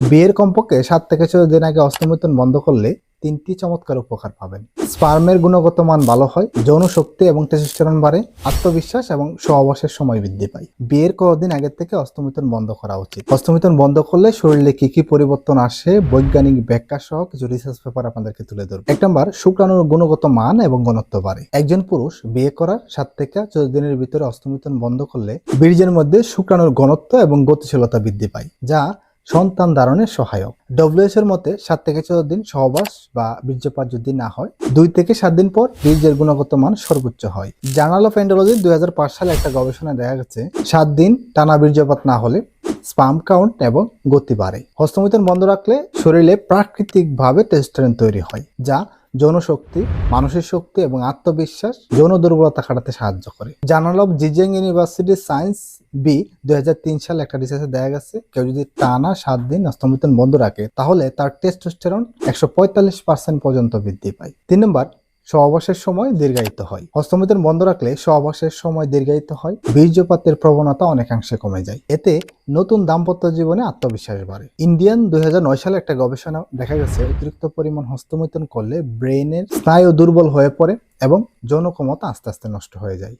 বিয়ের কমপক্ষে সাত থেকে ছয় দিন আগে অস্তমিতন বন্ধ করলে তিনটি চমৎকার উপকার পাবেন। স্পার্মের গুণগত মান ভালো হয়, যৌন শক্তি এবং টেস্টোস্টেরন বাড়ে, আত্মবিশ্বাস এবং সহবাসের সময় বৃদ্ধি পায়। বিয়ের কদিন আগের থেকে অস্তমিতন বন্ধ করা উচিত। অস্তমিতন বন্ধ করলে শরীরে কি কি পরিবর্তন আসে, বৈজ্ঞানিক ব্যাখ্যা সহ কিছু রিসার্চ পেপার আপনাদেরকে তুলে ধরবো। এক নম্বর, শুক্রাণুর গুণগত মান এবং ঘনত্ব বাড়ে। একজন পুরুষ বিয়ে করার সাত থেকে চোদ্দ দিনের ভিতরে অস্তমিতন বন্ধ করলে বীর্যের মধ্যে শুক্রাণুর ঘনত্ব এবং গতিশীলতা বৃদ্ধি পায়, যা সন্তান ধারণে সহায়ক। ডব্লিউএস এর মতে, সাত থেকে চোদ্দ দিন সহবাস বা বীর্যপাত যদি না হয়, দুই থেকে সাত দিন পর বীর্যের গুণগত মান সর্বোচ্চ হয়। জার্নাল অফ এন্ডোলজি দুই হাজার পাঁচ সালে একটা গবেষণায় দেখা গেছে, সাত দিন টানা বীর্যপাত না হলে স্পাম কাউন্ট এবং গতি বাড়ে। হস্তমিতন বন্ধ রাখলে শরীরে প্রাকৃতিকভাবে টেস্টোস্টেরন তৈরি হয়, যা যৌন শক্তি মানসিক শক্তি এবং আত্মবিশ্বাস যৌন দুর্বলতা কাটাতে সাহায্য করে। Journal of Zhejiang university science B দুই সালে একটা রিসার্চে দেখা গেছে, কেউ যদি টানা সাত দিন অস্তমিতন বন্ধ রাখে, তাহলে তার টেস্টোস্টেরন একশো পঁয়তাল্লিশ পর্যন্ত বৃদ্ধি পায়। তিন নম্বর সহবাসের সময় দীর্ঘায়িত হয়। হস্তমিতন বন্ধ রাখলে সহবাসের সময় দীর্ঘায়িত হয়, বীর্যপাতের প্রবণতা অনেকাংশে কমে যায়। এতে নতুন দাম্পত্য জীবনে আত্মবিশ্বাস বাড়ে। ইন্ডিয়ান দুই হাজার নয় সালে একটা গবেষণা দেখা গেছে, অতিরিক্ত পরিমাণ হস্তমিতন করলে ব্রেনের স্নায়ু দুর্বল হয়ে পড়ে এবং যৌন ক্ষমতা আস্তে আস্তে নষ্ট হয়ে যায়।